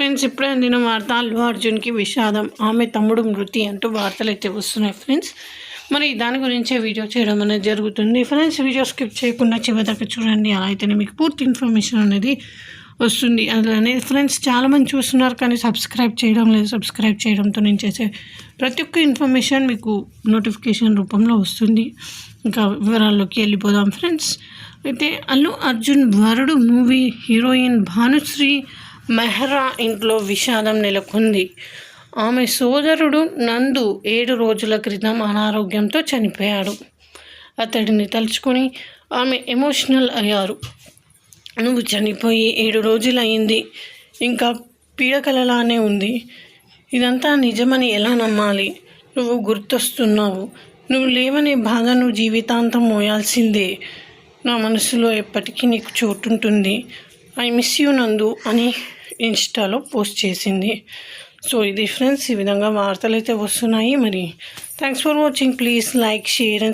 Friends ఇప్పుడే అందిన వార్త అల్లు అర్జున్కి విషాదం. ఆమె తమ్ముడు మృతి అంటూ వార్తలు అయితే వస్తున్నాయి ఫ్రెండ్స్. మరి దాని గురించే వీడియో చేయడం అనేది జరుగుతుంది. ఫ్రెండ్స్ వీడియో స్కిప్ చేయకుండా చివరికి చూడండి. అలా అయితేనే మీకు పూర్తి ఇన్ఫర్మేషన్ అనేది వస్తుంది. అలానే ఫ్రెండ్స్ చాలామంది చూస్తున్నారు కానీ సబ్స్క్రైబ్ చేయడం లేదు. సబ్స్క్రైబ్ చేయడంతో నేను చేసే ప్రతి ఒక్క ఇన్ఫర్మేషన్ మీకు నోటిఫికేషన్ రూపంలో వస్తుంది. ఇంకా వివరాల్లోకి వెళ్ళిపోదాం. ఫ్రెండ్స్ అయితే అల్లు అర్జున్ వరుడు మూవీ హీరోయిన్ భానుశ్రీ మెహ్రా ఇంట్లో విషాదం నెలకొంది. ఆమె సోదరుడు నందు ఏడు రోజుల క్రితం అనారోగ్యంతో చనిపోయాడు. అతడిని తలుచుకొని ఆమె ఎమోషనల్ అయ్యారు. నువ్వు చనిపోయి ఏడు రోజులు అయింది ఇంకా పీడకలలానే ఉంది. ఇదంతా నిజమని ఎలా నమ్మాలి? నువ్వు గుర్తొస్తున్నావు. నువ్వు లేవనే బాధ నువ్వు జీవితాంతం మోయాల్సిందే. నా మనసులో ఎప్పటికీ నీకు చోటుంటుంది. ఐ మిస్ యూ నందు అని ఇన్స్టాలో పోస్ట్ చేసింది. సో ఇది ఫ్రెండ్స్ ఈ విధంగా వార్తలు అయితే వస్తున్నాయి. మరి thanks for watching please like share and